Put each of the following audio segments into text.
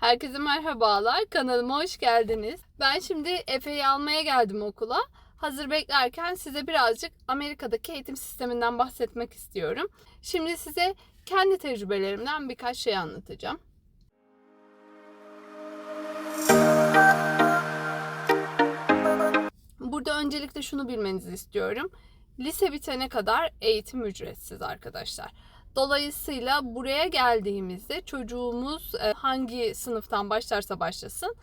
Herkese merhabalar. Kanalıma hoş geldiniz. Ben şimdi Efe'yi almaya geldim okula. Hazır beklerken size birazcık Amerika'daki eğitim sisteminden bahsetmek istiyorum. Şimdi size kendi tecrübelerimden birkaç şey anlatacağım. Burada öncelikle şunu bilmenizi istiyorum. Lise bitene kadar eğitim ücretsiz arkadaşlar. Dolayısıyla buraya geldiğimizde çocuğumuz e, hangi sınıftan başlarsa başlasın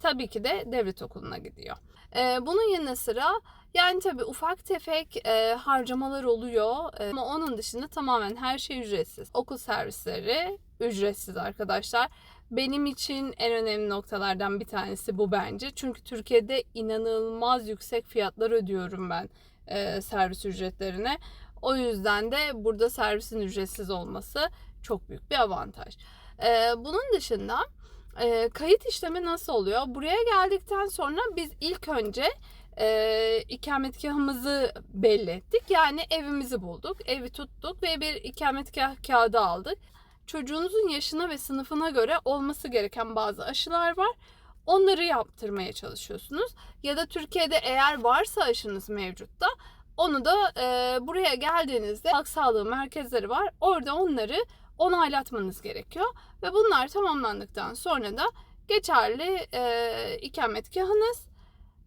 tabii ki de devlet okuluna gidiyor. E, Bunun yanı sıra yani tabii ufak tefek e, harcamalar oluyor E, ama onun dışında tamamen her şey ücretsiz. Okul servisleri ücretsiz arkadaşlar. Benim için en önemli noktalardan bir tanesi bu bence. Çünkü Türkiye'de inanılmaz yüksek fiyatlar ödüyorum ben e, servis ücretlerine. O yüzden de burada servisin ücretsiz olması çok büyük bir avantaj. E, bunun dışında e, kayıt işlemi nasıl oluyor? Buraya geldikten sonra biz ilk önce e, ikametgahımızı belli ettik. Yani evimizi bulduk, evi tuttuk ve bir ikametgah kağıdı aldık. Çocuğunuzun yaşına ve sınıfına göre olması gereken bazı aşılar var. Onları yaptırmaya çalışıyorsunuz. Ya da Türkiye'de eğer varsa aşınız mevcutta onu da e, buraya geldiğinizde halk sağlığı merkezleri var. Orada onları onaylatmanız gerekiyor. Ve bunlar tamamlandıktan sonra da geçerli e, ikametgahınız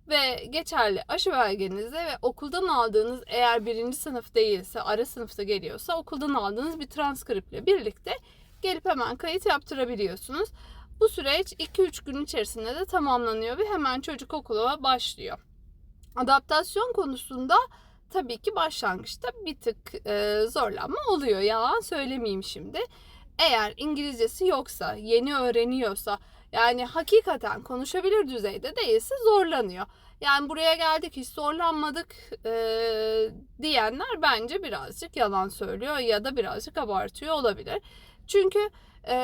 ve geçerli aşı belgenizle ve okuldan aldığınız eğer birinci sınıf değilse ara sınıfta geliyorsa okuldan aldığınız bir transkriptle birlikte gelip hemen kayıt yaptırabiliyorsunuz. Bu süreç 2-3 gün içerisinde de tamamlanıyor ve hemen çocuk okula başlıyor. Adaptasyon konusunda tabii ki başlangıçta bir tık e, zorlanma oluyor. Yalan söylemeyeyim şimdi. Eğer İngilizcesi yoksa, yeni öğreniyorsa, yani hakikaten konuşabilir düzeyde değilse zorlanıyor. Yani buraya geldik hiç zorlanmadık e, diyenler bence birazcık yalan söylüyor ya da birazcık abartıyor olabilir. Çünkü e,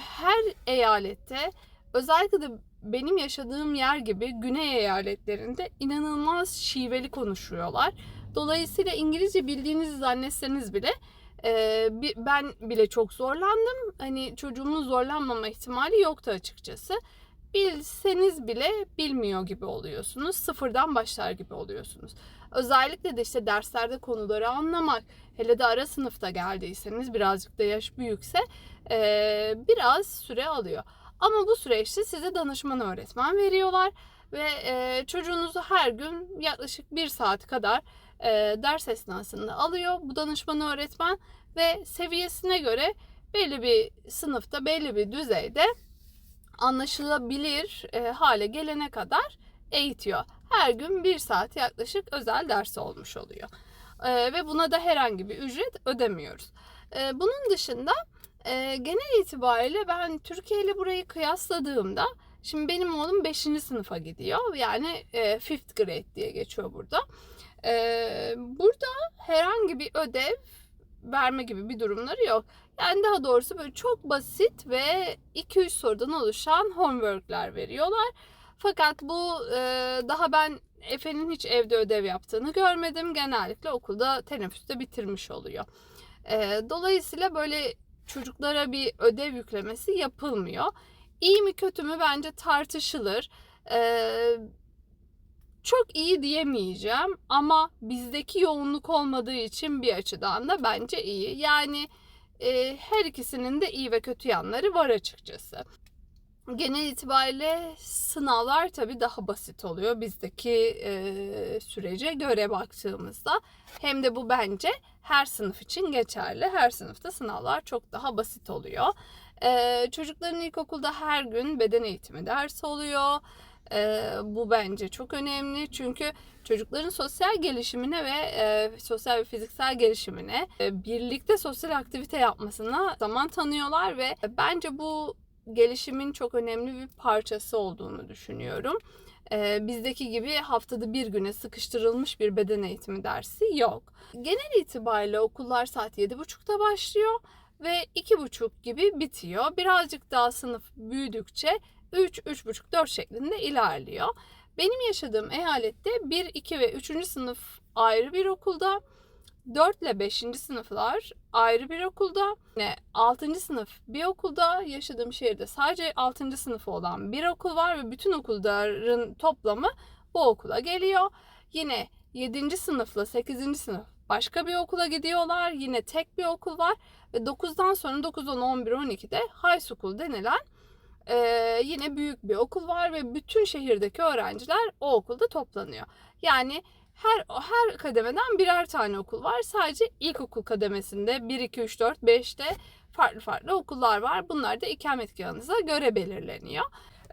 her eyalette özellikle de benim yaşadığım yer gibi güney eyaletlerinde inanılmaz şiveli konuşuyorlar. Dolayısıyla İngilizce bildiğinizi zannetseniz bile e, ben bile çok zorlandım. Hani çocuğumun zorlanmama ihtimali yoktu açıkçası. Bilseniz bile bilmiyor gibi oluyorsunuz. Sıfırdan başlar gibi oluyorsunuz. Özellikle de işte derslerde konuları anlamak, hele de ara sınıfta geldiyseniz birazcık da yaş büyükse e, biraz süre alıyor. Ama bu süreçte size danışman öğretmen veriyorlar ve e, çocuğunuzu her gün yaklaşık bir saat kadar e, ders esnasında alıyor bu danışman öğretmen ve seviyesine göre belli bir sınıfta belli bir düzeyde anlaşılabilir e, hale gelene kadar eğitiyor. Her gün bir saat yaklaşık özel dersi olmuş oluyor. E, ve buna da herhangi bir ücret ödemiyoruz. E, bunun dışında e, genel itibariyle ben Türkiye ile burayı kıyasladığımda şimdi benim oğlum 5. sınıfa gidiyor. Yani e, 5th grade diye geçiyor burada. E, burada herhangi bir ödev verme gibi bir durumları yok. Yani daha doğrusu böyle çok basit ve 2-3 sorudan oluşan homeworkler veriyorlar. Fakat bu e, daha ben Efe'nin hiç evde ödev yaptığını görmedim. Genellikle okulda teneffüste bitirmiş oluyor. E, dolayısıyla böyle çocuklara bir ödev yüklemesi yapılmıyor. İyi mi kötü mü bence tartışılır. Ee, çok iyi diyemeyeceğim ama bizdeki yoğunluk olmadığı için bir açıdan da bence iyi. Yani e, her ikisinin de iyi ve kötü yanları var açıkçası. Genel itibariyle sınavlar tabii daha basit oluyor bizdeki e, sürece göre baktığımızda. Hem de bu bence her sınıf için geçerli. Her sınıfta sınavlar çok daha basit oluyor. E, çocukların ilkokulda her gün beden eğitimi dersi oluyor. E, bu bence çok önemli çünkü çocukların sosyal gelişimine ve e, sosyal ve fiziksel gelişimine e, birlikte sosyal aktivite yapmasına zaman tanıyorlar ve bence bu gelişimin çok önemli bir parçası olduğunu düşünüyorum. Ee, bizdeki gibi haftada bir güne sıkıştırılmış bir beden eğitimi dersi yok. Genel itibariyle okullar saat 7.30'da başlıyor ve 2.30 gibi bitiyor. Birazcık daha sınıf büyüdükçe 3, 3.30, 4 şeklinde ilerliyor. Benim yaşadığım eyalette 1, 2 ve 3. sınıf ayrı bir okulda, 4 ile 5. sınıflar ayrı bir okulda. Yine 6. sınıf bir okulda. Yaşadığım şehirde sadece 6. sınıfı olan bir okul var ve bütün okulların toplamı bu okula geliyor. Yine 7. sınıfla 8. sınıf başka bir okula gidiyorlar. Yine tek bir okul var ve 9'dan sonra 9, 10, 11, 12'de high school denilen e, yine büyük bir okul var ve bütün şehirdeki öğrenciler o okulda toplanıyor. Yani her her kademeden birer tane okul var. Sadece ilkokul kademesinde 1 2 3 4 5'te farklı farklı okullar var. Bunlar da ikametgahınıza göre belirleniyor.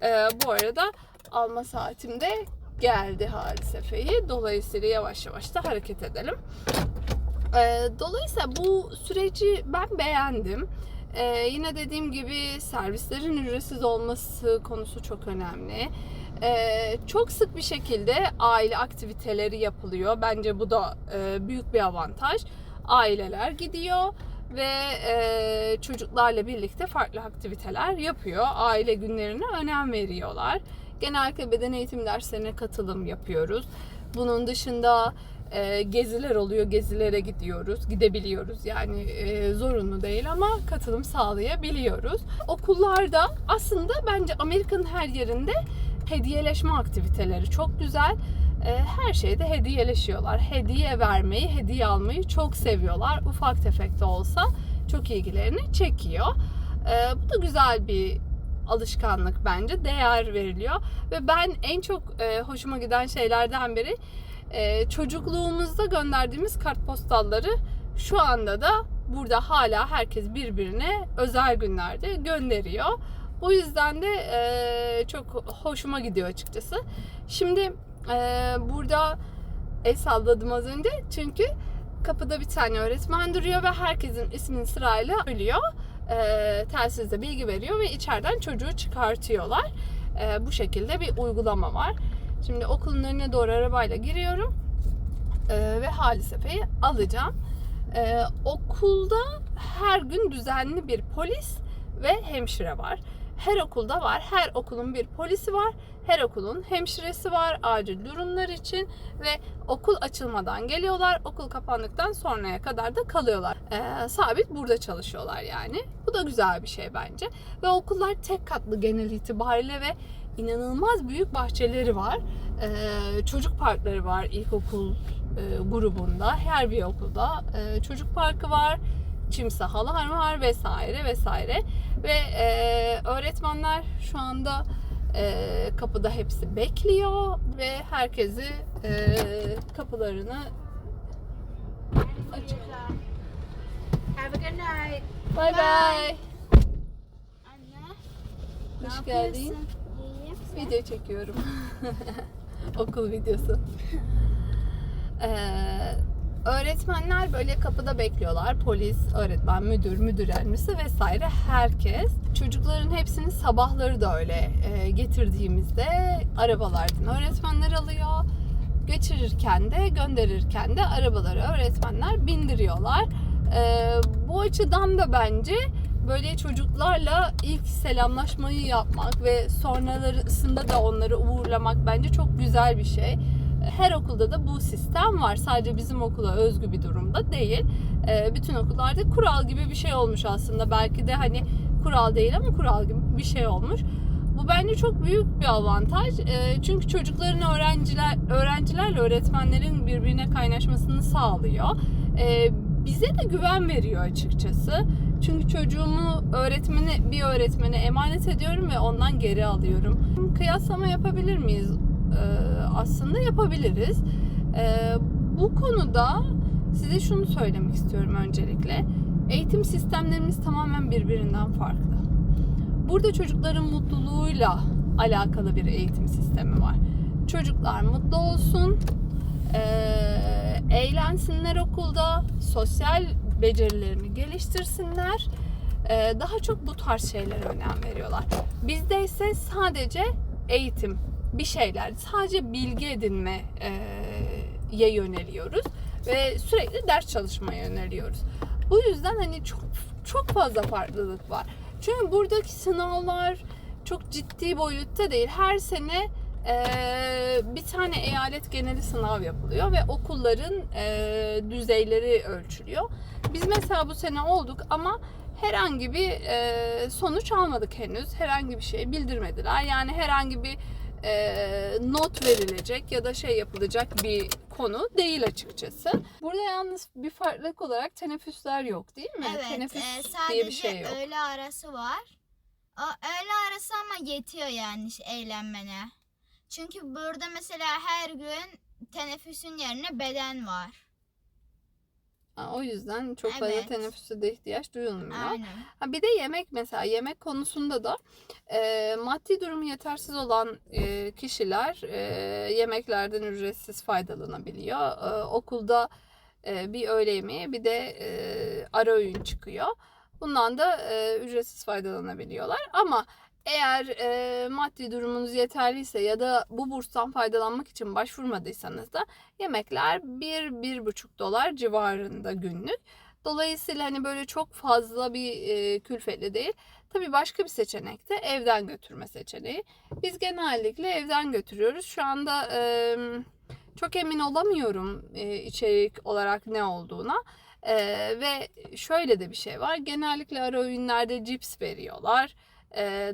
Ee, bu arada alma saatim de geldi Halisefe'yi. Dolayısıyla yavaş yavaş da hareket edelim. Dolayısıyla bu süreci ben beğendim. Ee, yine dediğim gibi servislerin ücretsiz olması konusu çok önemli. Ee, çok sık bir şekilde aile aktiviteleri yapılıyor. Bence bu da e, büyük bir avantaj. Aileler gidiyor ve e, çocuklarla birlikte farklı aktiviteler yapıyor. Aile günlerine önem veriyorlar. Genellikle beden eğitim derslerine katılım yapıyoruz. Bunun dışında e, geziler oluyor. Gezilere gidiyoruz. Gidebiliyoruz. Yani e, zorunlu değil ama katılım sağlayabiliyoruz. Okullarda aslında bence Amerika'nın her yerinde hediyeleşme aktiviteleri çok güzel. E, her şeyde hediyeleşiyorlar. Hediye vermeyi, hediye almayı çok seviyorlar. Ufak tefek de olsa çok ilgilerini çekiyor. E, bu da güzel bir alışkanlık bence. Değer veriliyor. Ve ben en çok e, hoşuma giden şeylerden biri e, çocukluğumuzda gönderdiğimiz kartpostalları şu anda da burada hala herkes birbirine özel günlerde gönderiyor. Bu yüzden de e, çok hoşuma gidiyor açıkçası. Şimdi e, burada el salladım az önce çünkü kapıda bir tane öğretmen duruyor ve herkesin ismini sırayla söylüyor. E, telsizde bilgi veriyor ve içeriden çocuğu çıkartıyorlar. E, bu şekilde bir uygulama var. Şimdi okulun önüne doğru arabayla giriyorum e, ve Halis Efe'yi alacağım. E, okulda her gün düzenli bir polis ve hemşire var. Her okulda var. Her okulun bir polisi var. Her okulun hemşiresi var acil durumlar için ve okul açılmadan geliyorlar. Okul kapandıktan sonraya kadar da kalıyorlar. Ee, sabit burada çalışıyorlar yani. Bu da güzel bir şey bence. Ve okullar tek katlı genel itibariyle ve inanılmaz büyük bahçeleri var. Ee, çocuk parkları var ilkokul e, grubunda. Her bir okulda e, çocuk parkı var çim sahalar var vesaire vesaire ve e, öğretmenler şu anda e, kapıda hepsi bekliyor ve herkesi e, kapılarını açık. Have a good night. Bye bye. Anne. Hoş geldin. Video çekiyorum. Okul videosu. Ee, öğretmenler böyle kapıda bekliyorlar. Polis, öğretmen, müdür, müdür yardımcısı vesaire herkes. Çocukların hepsini sabahları da öyle e, getirdiğimizde arabalardan öğretmenler alıyor. Geçirirken de gönderirken de arabaları öğretmenler bindiriyorlar. Ee, bu açıdan da bence böyle çocuklarla ilk selamlaşmayı yapmak ve sonrasında da onları uğurlamak bence çok güzel bir şey. Her okulda da bu sistem var. Sadece bizim okula özgü bir durumda değil. Ee, bütün okullarda kural gibi bir şey olmuş aslında. Belki de hani kural değil ama kural gibi bir şey olmuş. Bu bence çok büyük bir avantaj. Ee, çünkü çocukların öğrenciler öğrencilerle öğretmenlerin birbirine kaynaşmasını sağlıyor. Ee, bize de güven veriyor açıkçası. Çünkü çocuğumu öğretmeni bir öğretmene emanet ediyorum ve ondan geri alıyorum. Kıyaslama yapabilir miyiz? Ee, aslında yapabiliriz. Ee, bu konuda size şunu söylemek istiyorum öncelikle. Eğitim sistemlerimiz tamamen birbirinden farklı. Burada çocukların mutluluğuyla alakalı bir eğitim sistemi var. Çocuklar mutlu olsun, eee, eğlensinler okulda, sosyal becerilerini geliştirsinler. Eee, daha çok bu tarz şeylere önem veriyorlar. Bizde ise sadece eğitim, bir şeyler, sadece bilgi edinme ye yöneliyoruz ve sürekli ders çalışmaya yöneliyoruz. Bu yüzden hani çok çok fazla farklılık var. Çünkü buradaki sınavlar çok ciddi boyutta değil. Her sene Ee, bir tane eyalet geneli sınav yapılıyor ve okulların e, düzeyleri ölçülüyor. Biz mesela bu sene olduk ama herhangi bir e, sonuç almadık henüz. Herhangi bir şey bildirmediler. Yani herhangi bir e, not verilecek ya da şey yapılacak bir konu değil açıkçası. Burada yalnız bir farklılık olarak teneffüsler yok değil mi? Evet, Teneffüs e, diye sadece bir şey yok. öğle arası var. O öğle arası ama yetiyor yani eğlenmene. Çünkü burada mesela her gün teneffüsün yerine beden var. O yüzden çok fazla Evet. teneffüse de ihtiyaç duyulmuyor. Aynen. Ha, bir de yemek mesela yemek konusunda da e, maddi durumu yetersiz olan e, kişiler e, yemeklerden ücretsiz faydalanabiliyor. E, okulda e, bir öğle yemeği bir de e, ara öğün çıkıyor. Bundan da e, ücretsiz faydalanabiliyorlar. Ama eğer e, maddi durumunuz yeterliyse ya da bu burstan faydalanmak için başvurmadıysanız da yemekler 1-1,5 dolar civarında günlük. Dolayısıyla hani böyle çok fazla bir e, külfetli değil. Tabii başka bir seçenek de evden götürme seçeneği. Biz genellikle evden götürüyoruz. Şu anda e, çok emin olamıyorum e, içerik olarak ne olduğuna. E, ve şöyle de bir şey var. Genellikle ara öğünlerde cips veriyorlar.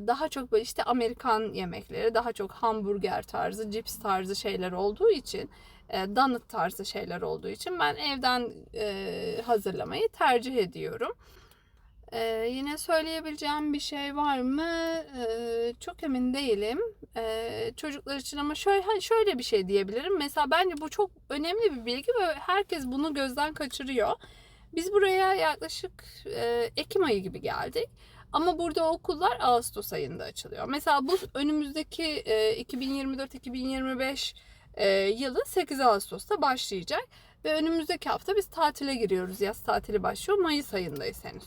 Daha çok böyle işte Amerikan yemekleri, daha çok hamburger tarzı, cips tarzı şeyler olduğu için donut tarzı şeyler olduğu için ben evden hazırlamayı tercih ediyorum. Yine söyleyebileceğim bir şey var mı? Çok emin değilim. Çocuklar için ama şöyle hani şöyle bir şey diyebilirim. Mesela bence bu çok önemli bir bilgi ve herkes bunu gözden kaçırıyor. Biz buraya yaklaşık Ekim ayı gibi geldik. Ama burada okullar Ağustos ayında açılıyor. Mesela bu önümüzdeki e, 2024-2025 e, yılı 8 Ağustos'ta başlayacak. Ve önümüzdeki hafta biz tatile giriyoruz. Yaz tatili başlıyor. Mayıs ayındayız henüz.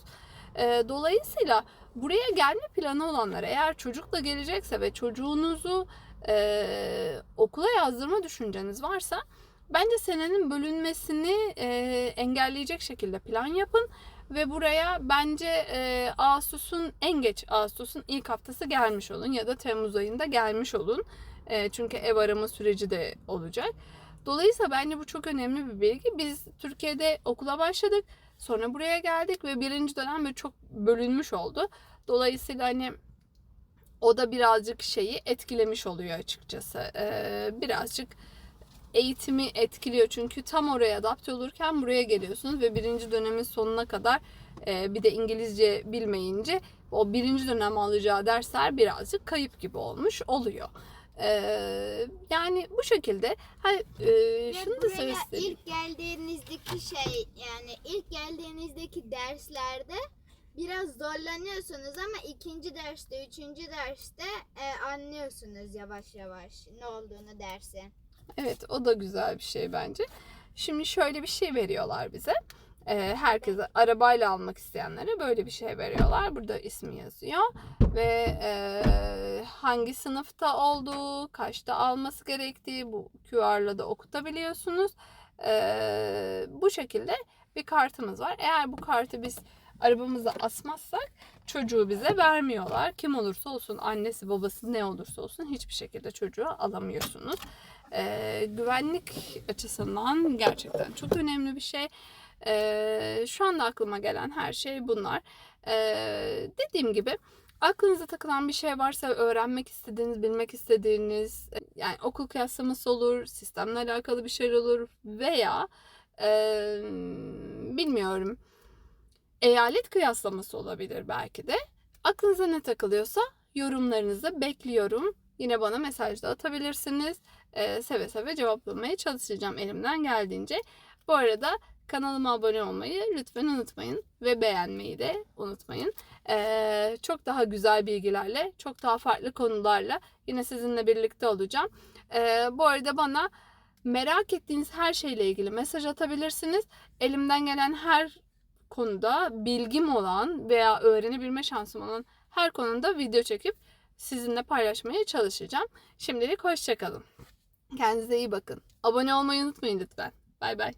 E, dolayısıyla buraya gelme planı olanlar eğer çocukla gelecekse ve çocuğunuzu e, okula yazdırma düşünceniz varsa bence senenin bölünmesini e, engelleyecek şekilde plan yapın ve buraya bence e, Ağustos'un en geç Ağustos'un ilk haftası gelmiş olun ya da Temmuz ayında gelmiş olun. E, çünkü ev arama süreci de olacak. Dolayısıyla bence bu çok önemli bir bilgi. Biz Türkiye'de okula başladık. Sonra buraya geldik ve birinci dönem böyle çok bölünmüş oldu. Dolayısıyla hani o da birazcık şeyi etkilemiş oluyor açıkçası. E, birazcık eğitimi etkiliyor. Çünkü tam oraya adapte olurken buraya geliyorsunuz ve birinci dönemin sonuna kadar e, bir de İngilizce bilmeyince o birinci dönem alacağı dersler birazcık kayıp gibi olmuş oluyor. E, yani bu şekilde ha, e, şunu da söylemek ilk geldiğinizdeki şey yani ilk geldiğinizdeki derslerde biraz zorlanıyorsunuz ama ikinci derste, üçüncü derste e, anlıyorsunuz yavaş yavaş ne olduğunu dersin. Evet o da güzel bir şey bence. Şimdi şöyle bir şey veriyorlar bize. Ee, herkese arabayla almak isteyenlere böyle bir şey veriyorlar. Burada ismi yazıyor ve e, hangi sınıfta olduğu, kaçta alması gerektiği bu QR'la da okutabiliyorsunuz. Ee, bu şekilde bir kartımız var. Eğer bu kartı biz arabamıza asmazsak çocuğu bize vermiyorlar. Kim olursa olsun, annesi babası ne olursa olsun hiçbir şekilde çocuğu alamıyorsunuz. Ee, güvenlik açısından gerçekten çok önemli bir şey. Ee, şu anda aklıma gelen her şey bunlar. Ee, dediğim gibi aklınıza takılan bir şey varsa öğrenmek istediğiniz, bilmek istediğiniz yani okul kıyaslaması olur, sistemle alakalı bir şey olur veya e, bilmiyorum eyalet kıyaslaması olabilir belki de. Aklınıza ne takılıyorsa yorumlarınızı bekliyorum. Yine bana mesajda atabilirsiniz. Ee, seve seve cevaplamaya çalışacağım elimden geldiğince. Bu arada kanalıma abone olmayı lütfen unutmayın ve beğenmeyi de unutmayın. Ee, çok daha güzel bilgilerle, çok daha farklı konularla yine sizinle birlikte olacağım. Ee, bu arada bana merak ettiğiniz her şeyle ilgili mesaj atabilirsiniz. Elimden gelen her konuda bilgim olan veya öğrenebilme şansım olan her konuda video çekip sizinle paylaşmaya çalışacağım. Şimdilik hoşçakalın. Kendinize iyi bakın. Abone olmayı unutmayın lütfen. Bay bay.